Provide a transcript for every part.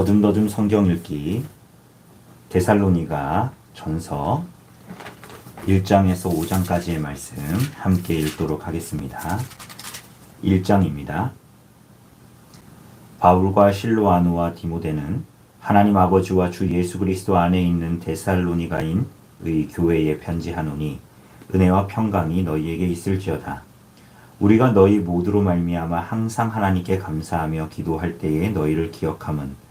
더듬더듬 성경 읽기 데살로니가 전서 1장에서 5장까지의 말씀 함께 읽도록 하겠습니다. 1장입니다. 바울과 실로아누와 디모데는 하나님 아버지와 주 예수 그리스도 안에 있는 데살로니가인의 교회에 편지하노니 은혜와 평강이 너희에게 있을지어다. 우리가 너희 모두로 말미암아 항상 하나님께 감사하며 기도할 때에 너희를 기억함은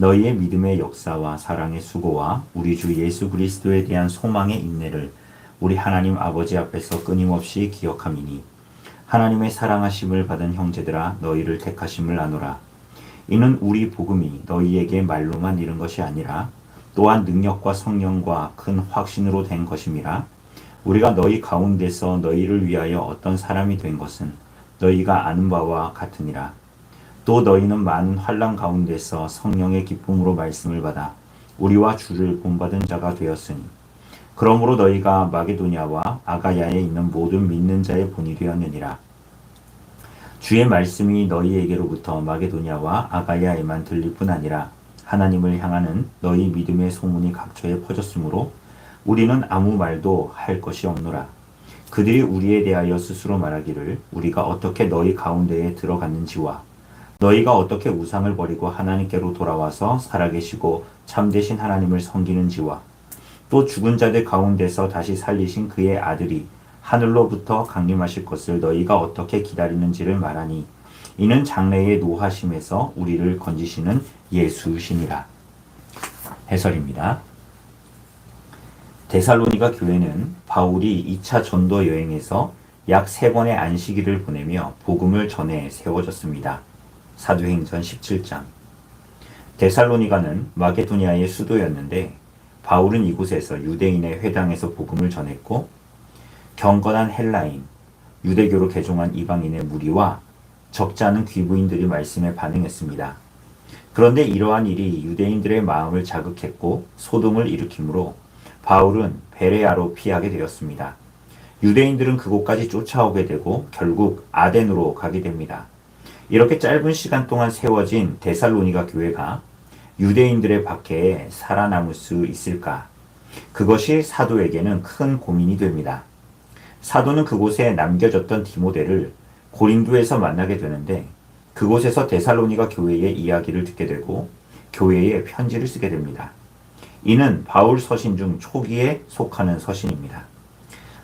너희의 믿음의 역사와 사랑의 수고와 우리 주 예수 그리스도에 대한 소망의 인내를 우리 하나님 아버지 앞에서 끊임없이 기억함이니 하나님의 사랑하심을 받은 형제들아 너희를 택하심을 아노라. 이는 우리 복음이 너희에게 말로만 이른 것이 아니라 또한 능력과 성령과 큰 확신으로 된 것임이라. 우리가 너희 가운데서 너희를 위하여 어떤 사람이 된 것은 너희가 아는 바와 같으니라 또 너희는 많은 환란 가운데서 성령의 기쁨으로 말씀을 받아 우리와 주를 본받은 자가 되었으니 그러므로 너희가 마게도냐와 아가야에 있는 모든 믿는 자의 본이 되었느니라 주의 말씀이 너희에게로부터 마게도냐와 아가야에만 들릴 뿐 아니라 하나님을 향하는 너희 믿음의 소문이 각처에 퍼졌으므로 우리는 아무 말도 할 것이 없노라. 그들이 우리에 대하여 스스로 말하기를 우리가 어떻게 너희 가운데에 들어갔는지와 너희가 어떻게 우상을 버리고 하나님께로 돌아와서 살아계시고 참되신 하나님을 섬기는지와 또 죽은 자들 가운데서 다시 살리신 그의 아들이 하늘로부터 강림하실 것을 너희가 어떻게 기다리는지를 말하니 이는 장래의 노하심에서 우리를 건지시는 예수시니라. 해설입니다. 데살로니가 교회는 바울이 2차 전도 여행에서 약 3번의 안식일을 보내며 복음을 전해 세워졌습니다. 사도행전 17장. 데살로니가는 마게도니아의 수도였는데 바울은 이곳에서 유대인의 회당에서 복음을 전했고 경건한 헬라인, 유대교로 개종한 이방인의 무리와 적지 않은 귀부인들이 말씀에 반응했습니다. 그런데 이러한 일이 유대인들의 마음을 자극했고 소동을 일으키므로 바울은 베레아로 피하게 되었습니다. 유대인들은 그곳까지 쫓아오게 되고 결국 아덴으로 가게 됩니다. 이렇게 짧은 시간 동안 세워진 데살로니가 교회가 유대인들의 박해에 살아남을 수 있을까? 그것이 사도에게는 큰 고민이 됩니다. 사도는 그곳에 남겨졌던 디모데를 고린도에서 만나게 되는데 그곳에서 데살로니가 교회의 이야기를 듣게 되고 교회에 편지를 쓰게 됩니다. 이는 바울 서신 중 초기에 속하는 서신입니다.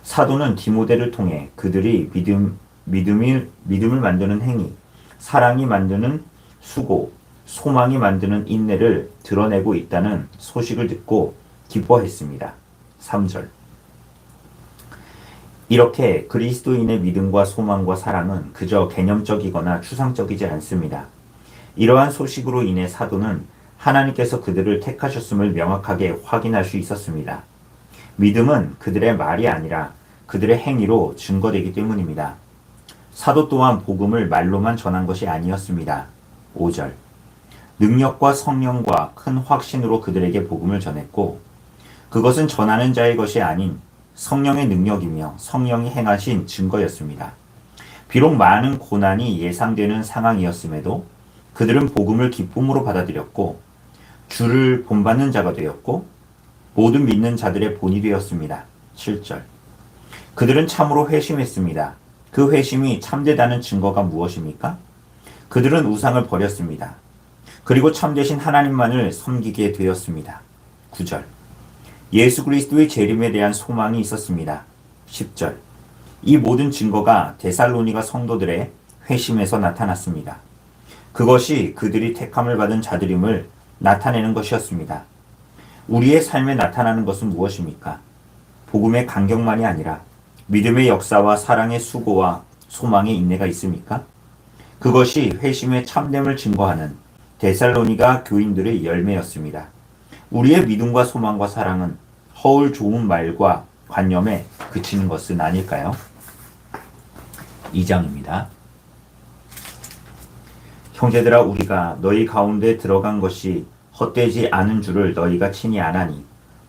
사도는 디모데를 통해 그들이 믿음, 믿음을, 믿음을 만드는 행위, 사랑이 만드는 수고, 소망이 만드는 인내를 드러내고 있다는 소식을 듣고 기뻐했습니다. 3절. 이렇게 그리스도인의 믿음과 소망과 사랑은 그저 개념적이거나 추상적이지 않습니다. 이러한 소식으로 인해 사도는 하나님께서 그들을 택하셨음을 명확하게 확인할 수 있었습니다. 믿음은 그들의 말이 아니라 그들의 행위로 증거되기 때문입니다. 사도 또한 복음을 말로만 전한 것이 아니었습니다. 5절. 능력과 성령과 큰 확신으로 그들에게 복음을 전했고, 그것은 전하는 자의 것이 아닌 성령의 능력이며 성령이 행하신 증거였습니다. 비록 많은 고난이 예상되는 상황이었음에도 그들은 복음을 기쁨으로 받아들였고 주를 본받는 자가 되었고 모든 믿는 자들의 본이 되었습니다. 7절. 그들은 참으로 회심했습니다. 그 회심이 참되다는 증거가 무엇입니까? 그들은 우상을 버렸습니다. 그리고 참되신 하나님만을 섬기게 되었습니다. 9절. 예수 그리스도의 재림에 대한 소망이 있었습니다. 10절. 이 모든 증거가 데살로니가 성도들의 회심에서 나타났습니다. 그것이 그들이 택함을 받은 자들임을 나타내는 것이었습니다. 우리의 삶에 나타나는 것은 무엇입니까? 복음의 간격만이 아니라 믿음의 역사와 사랑의 수고와 소망의 인내가 있습니까? 그것이 회심의 참됨을 증거하는 데살로니가 교인들의 열매였습니다. 우리의 믿음과 소망과 사랑은 허울 좋은 말과 관념에 그치는 것은 아닐까요? 2장입니다. 형제들아 우리가 너희 가운데 들어간 것이 헛되지 않은 줄을 너희가 친히 아나니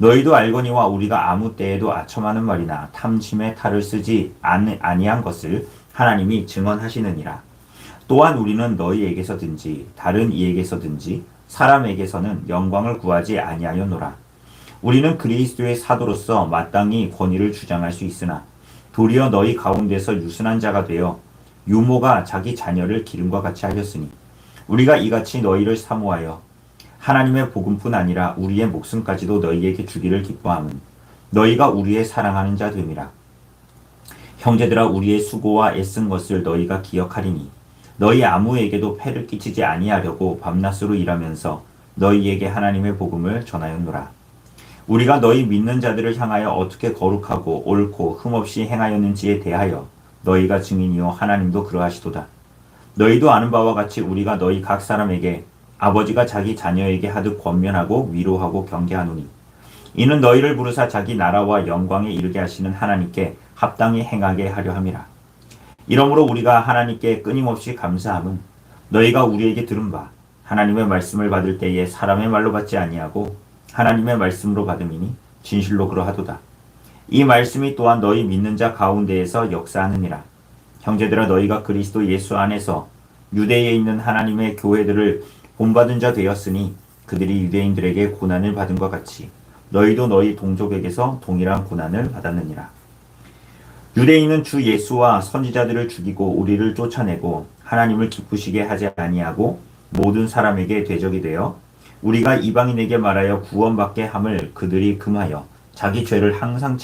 너희도 알거니와 우리가 아무 때에도 아첨하는 말이나 탐심의 탈을 쓰지 아니- 아니한 것을 하나님이 증언하시느니라 또한 우리는 너희에게서든지 다른 이에게서든지 사람에게서는 영광을 구하지 아니하였노라. 우리는 그리스도의 사도로서 마땅히 권위를 주장할 수 있으나 도리어 너희 가운데서 유순한 자가 되어 유모가 자기 자녀를 기름과 같이 하였으니 우리가 이같이 너희를 사모하여 하나님의 복음뿐 아니라 우리의 목숨까지도 너희에게 주기를 기뻐함은 너희가 우리의 사랑하는 자 됨이라. 형제들아 우리의 수고와 애쓴 것을 너희가 기억하리니 너희 아무에게도 폐를 끼치지 아니하려고 밤낮으로 일하면서 너희에게 하나님의 복음을 전하였노라. 우리가 너희 믿는 자들을 향하여 어떻게 거룩하고 옳고 흠없이 행하였는지에 대하여 너희가 증인이요 하나님도 그러하시도다. 너희도 아는 바와 같이 우리가 너희 각 사람에게 아버지가 자기 자녀에게 하듯 권면하고 위로하고 경계하노니 이는 너희를 부르사 자기 나라와 영광에 이르게 하시는 하나님께 합당히 행하게 하려 함이라. 이러므로 우리가 하나님께 끊임없이 감사함은 너희가 우리에게 들은 바 하나님의 말씀을 받을 때에 사람의 말로 받지 아니하고 하나님의 말씀으로 받음이니 진실로 그러하도다. 이 말씀이 또한 너희 믿는 자 가운데에서 역사하느니라. 형제들아 너희가 그리스도 예수 안에서 유대에 있는 하나님의 교회들을 본받은 자 되었으니 그들이 유대인들에게 고난을 받은 것 같이 너희도 너희 동족에게서 동일한 고난을 받았느니라. 유대인은 주 예수와 선지자들을 죽이고 우리를 쫓아내고 하나님을 기쁘시게 하지 아니하고 모든 사람에게 대적이 되어 우리가 이방인에게 말하여 구원받게 함을 그들이 금하여 자기 죄를 항상